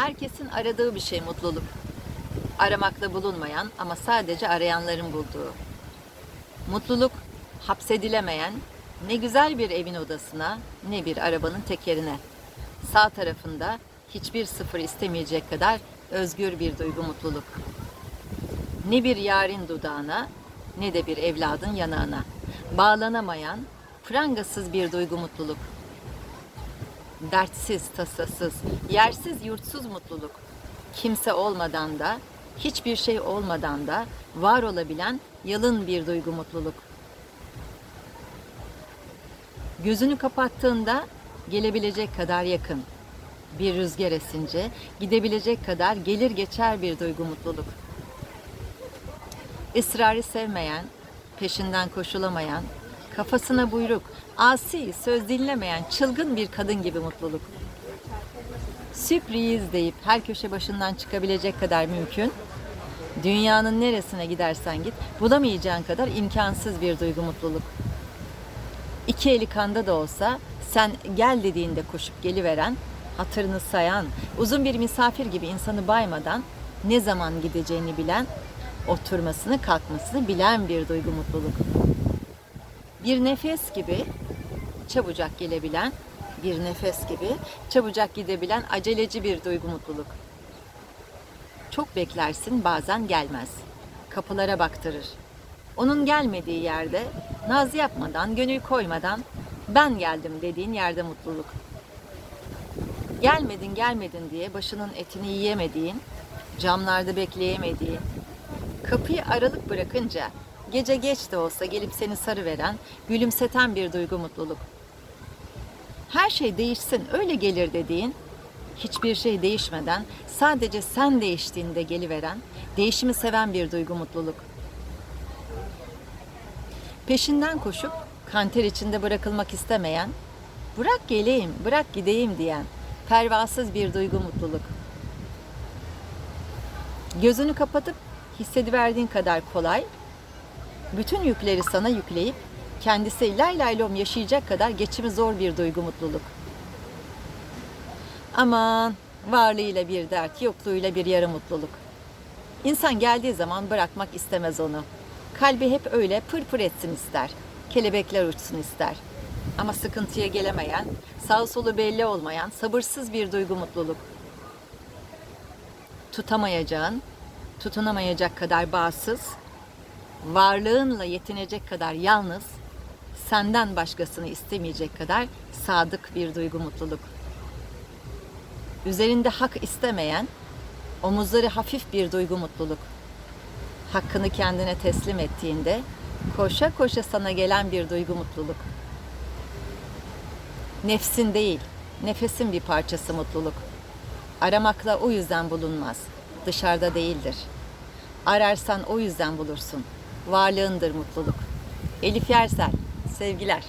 Herkesin aradığı bir şey mutluluk. Aramakla bulunmayan ama sadece arayanların bulduğu. Mutluluk hapsedilemeyen ne güzel bir evin odasına ne bir arabanın tekerine. Sağ tarafında hiçbir sıfır istemeyecek kadar özgür bir duygu mutluluk. Ne bir yarın dudağına ne de bir evladın yanağına. Bağlanamayan, prangasız bir duygu mutluluk. Dertsiz, tasasız, yersiz, yurtsuz mutluluk. Kimse olmadan da, hiçbir şey olmadan da var olabilen yalın bir duygu mutluluk. Gözünü kapattığında gelebilecek kadar yakın. Bir rüzgar esince gidebilecek kadar gelir geçer bir duygu mutluluk. Israrı sevmeyen, peşinden koşulamayan, kafasına buyruk, asi, söz dinlemeyen çılgın bir kadın gibi mutluluk. Sürpriz deyip her köşe başından çıkabilecek kadar mümkün. Dünyanın neresine gidersen git bulamayacağın kadar imkansız bir duygu mutluluk. İki eli kanda da olsa sen gel dediğinde koşup geliveren, hatırını sayan, uzun bir misafir gibi insanı baymadan ne zaman gideceğini bilen, oturmasını kalkmasını bilen bir duygu mutluluk. Bir nefes gibi çabucak gelebilen, bir nefes gibi çabucak gidebilen aceleci bir duygu mutluluk. Çok beklersin bazen gelmez. Kapılara baktırır. Onun gelmediği yerde naz yapmadan, gönül koymadan ben geldim dediğin yerde mutluluk. Gelmedin gelmedin diye başının etini yiyemediğin, camlarda bekleyemediğin, kapıyı aralık bırakınca gece geç de olsa gelip seni sarıveren, gülümseten bir duygu mutluluk. Her şey değişsin öyle gelir dediğin, hiçbir şey değişmeden sadece sen değiştiğinde geliveren, değişimi seven bir duygu mutluluk. Peşinden koşup kanter içinde bırakılmak istemeyen, bırak geleyim, bırak gideyim diyen, pervasız bir duygu mutluluk. Gözünü kapatıp hissediverdiğin kadar kolay, bütün yükleri sana yükleyip kendisi lay lay lom yaşayacak kadar geçimi zor bir duygu mutluluk. Aman varlığıyla bir dert, yokluğuyla bir yarı mutluluk. İnsan geldiği zaman bırakmak istemez onu. Kalbi hep öyle pır pır etsin ister. Kelebekler uçsun ister. Ama sıkıntıya gelemeyen, sağ solu belli olmayan, sabırsız bir duygu mutluluk. Tutamayacağın, tutunamayacak kadar bağımsız, varlığınla yetinecek kadar yalnız, senden başkasını istemeyecek kadar sadık bir duygu mutluluk. Üzerinde hak istemeyen, omuzları hafif bir duygu mutluluk. Hakkını kendine teslim ettiğinde koşa koşa sana gelen bir duygu mutluluk. Nefsin değil, nefesin bir parçası mutluluk. Aramakla o yüzden bulunmaz, dışarıda değildir. Ararsan o yüzden bulursun. Varlığındır mutluluk. Elif Yersel, sevgiler.